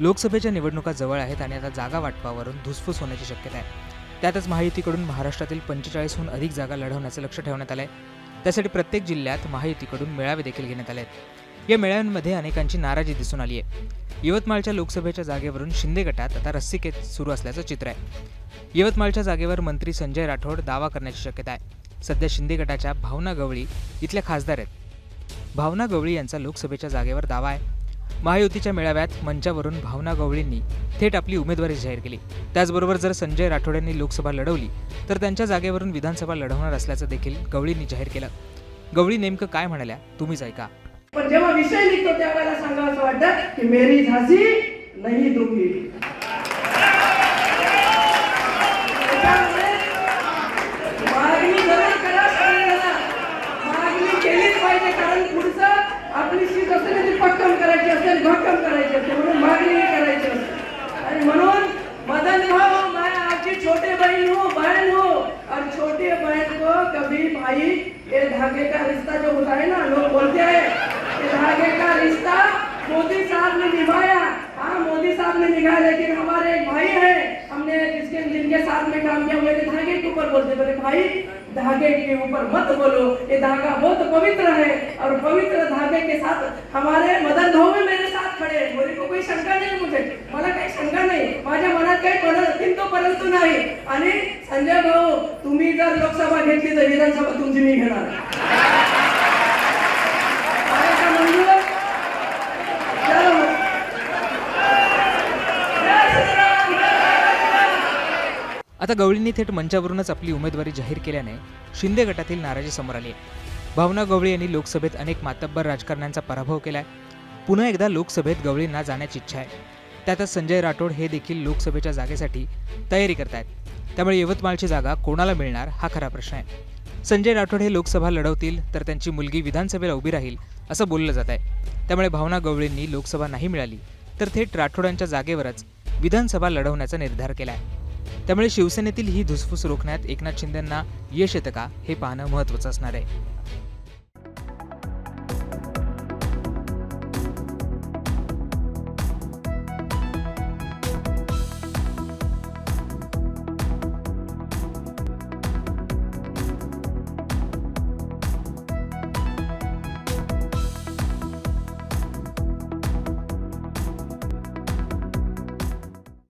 लोकसभेच्या निवडणुका जवळ आहेत आणि आता जागा वाटपावरून धुसफूस होण्याची शक्यता आहे. त्यातच महायुतीकडून महाराष्ट्रातील पंचेचाळीसहून अधिक जागा लढवण्याचं लक्ष ठेवण्यात आलं आहे त्यासाठी प्रत्येक जिल्ह्यात महायुतीकडून मेळावे देखील घेण्यात आले आहेत या मेळाव्यांमध्ये अनेकांची नाराजी दिसून आली आहे यवतमाळच्या लोकसभेच्या जागेवरून शिंदे गटात आता रस्सीकेत सुरू असल्याचं चित्र आहे. यवतमाळच्या जागेवर मंत्री संजय राठोड दावा करण्याची शक्यता आहे. सध्या शिंदे गटाच्या भावना गवळी इथल्या खासदार आहेत. भावना गवळी यांचा लोकसभेच्या जागेवर दावा आहे. महायुतीच्या मेळाव्यात मंचावरून भावना गवळींनी थेट आपली उमेदवारी जाहीर केली. त्याचबरोबर जर संजय राठोड यांनी लोकसभा लढवली तर त्यांच्या जागेवरून विधानसभा लढवणार असल्याचं देखील गवळींनी जाहीर केलं. गवळी नेमकं काय म्हणाल्या तुम्हीच ऐका. पण जेव्हा विषय निघतो त्यावेळेला सांगावं असं वाटतं की मेरी झाशी नाही दुखी. कभी भाई, ये धागे का रिश्ता जो होता है ना, लोग बोलते हैं, ये धागे का रिश्ता मोदी साहब ने निभाया। हाँ मोदी साहब ने निभाया, लेकिन हमारे एक भाई है, हमने जिसके जिनके साथ में काम किया हुए धागे के ऊपर बोलते, बोले, भाई, धागे के ऊपर मत बोलो, ये धागा बहुत पवित्र है, और पवित्र धागे के साथ हमारे मदन भाऊ भी मेरे साथ खड़े हैं। मुझे को कोई शंका नाही मुझे? मला काही शंका नाही, माझ्या मनात काही किंतु परंतु नाही. आणि संजय भाऊ तुम्ही जर लोकसभा घेतली तर विधानसभा तुमची मी घेणार. आता गवळींनी थेट मंचावरूनच आपली उमेदवारी जाहीर केल्याने शिंदे गटातील नाराजी समोर आली भावना गवळी यांनी लोकसभेत अनेक मातब्बर राजकारण्यांचा पराभव केलाय. पुन्हा एकदा लोकसभेत गवळींना जाण्याची इच्छा आहे. त्यातच संजय राठोड हे देखील लोकसभेच्या जागेसाठी तयारी करतायत. त्यामुळे यवतमाळची जागा कोणाला मिळणार हा खरा प्रश्न आहे. संजय राठोड हे लोकसभा लढवतील तर त्यांची मुलगी विधानसभेला उभी राहील असं बोललं जात आहे. त्यामुळे भावना गवळींनी लोकसभा नाही मिळाली तर थेट राठोडांच्या जागेवरच विधानसभा लढवण्याचा निर्धार केला आहे त्यामुळे शिवसेनेतील ही धुसफूस रोखण्यात एकनाथ शिंदेंना यश येतं का हे पाहणं महत्त्वाचं असणार आहे.